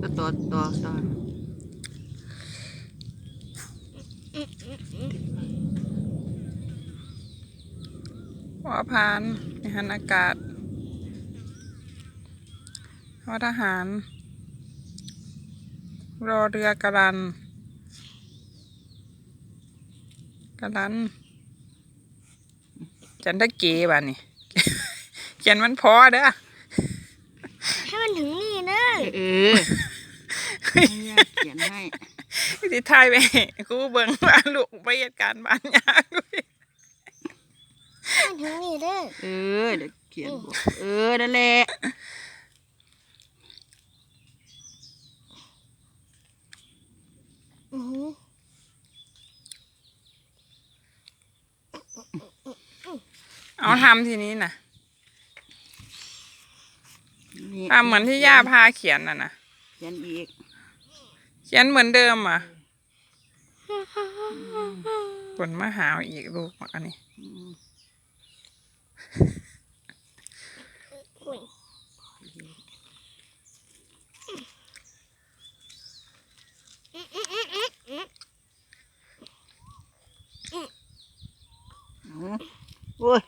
ก็ต่อต่อต่อหัวพานในหันอากาศทอทหาร รอเรือกระลันกระลัน จันทเกบ้านี่เขียนมันพอเด้อให้มันถึงนี่ เลยเออให้เขียนให้สิทายไปให้ครูเบิ่งว่าลูกไปเหตุการณ์บ้านยากด้วยให้มันถึงนี่เลยเออเดี๋ยวเขียนบอกเออนั่นแหละอือเอาทำทีนี้นะ นี่ทำเหมือนที่ย่าพาเขียนน่ะนะเขียนอีก เขียนเหมือนเดิมอะผลมาหาวอีกลูกอันนี้ อืม อุ้ย เอาโอ้ย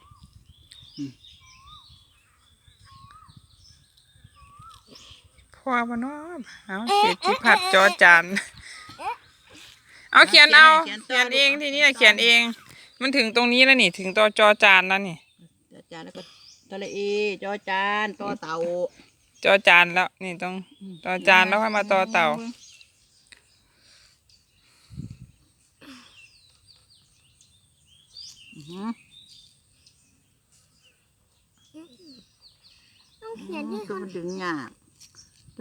พ่อบ่เนาะเอาเขียนที่ผัดจอจานเอาเขียนเอาเขียนเองทีนี้น่ะเขียนเอง มันถึงตรงนี้แล้วนี่ ถึงตัวจอจานแล้วนี่จอจานแล้วก็ตะละเอจอจานต่อเต่าจอจานแล้ว นี่ต้องต่อจานแล้วค่อยมาต่อเต่าอือหือต้องเขียนให้คืคอนมันดึงยาก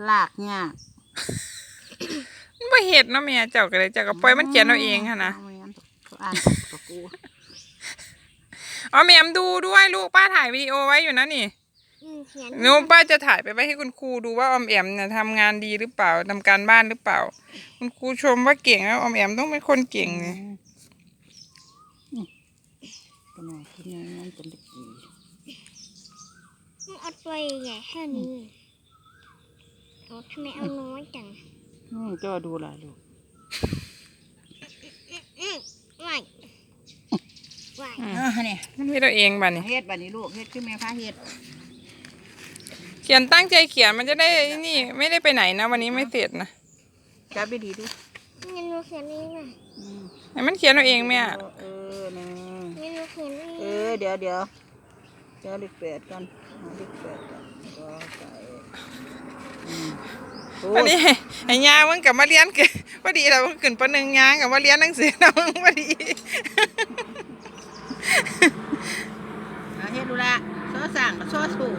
ลากยากมันบ่เห็ดเนาะแม่เจ้าก็เลยเจ้าก็ปล่อยมันเขียนเอาเองค่ะนะาไม่งั้นเขาอ่านตะกูอ๋อแม่มดูด้วยลูกป้าถ่ายวิดีโอไว้อยู่นะนี่อืมเขียนหนูป้าจะถ่ายไปไว้ให้คุณครูดูว่าออมแอมเนี่ยทำงานดีหรือเปล่าทำการบ้านหรือเปล่า คุณครูชมว่าเก่งแล้วออมแอมต้องเป็นคนเก่งไงขนาดที่นี่นั่นเป็นตะกี้เอาตัวใหญ่แค่นี้เอา ทำไมเอาน้อยจังอืมจอดูล่ะลูกอืมไม่ไม่อ่าเนี่ยมันเฮ็ดเอาเองบ้านี่เฮ็ดบัดนี้ลูกเฮ็ดขึ้นแม่พาเฮ็ดเขียนตั้งใจเขียนมันจะได้นี่ ไม่ได้ไปไหนนะ วันนี้ไม่เสร็จนะจับดีๆดูงั้นหนูเขียนนี่นะอืมให้มันเขียนเอาเองแม่เออนะงั้นหนูเขียนนี่เออเดี๋ยวเดี๋ยวเดี๋ยวเลขแปดกันเอาเลขแปดกันก็ใส่อืมโอ้ วันนี้ไอ้ยามึงกับมาเรียนกันพอดีเราขึ้นปหนึ่งยางกับมาเรียนหนังสือเราพอดีเอาเฮ็ดดูละโซ่สั่งกับโซ่สู่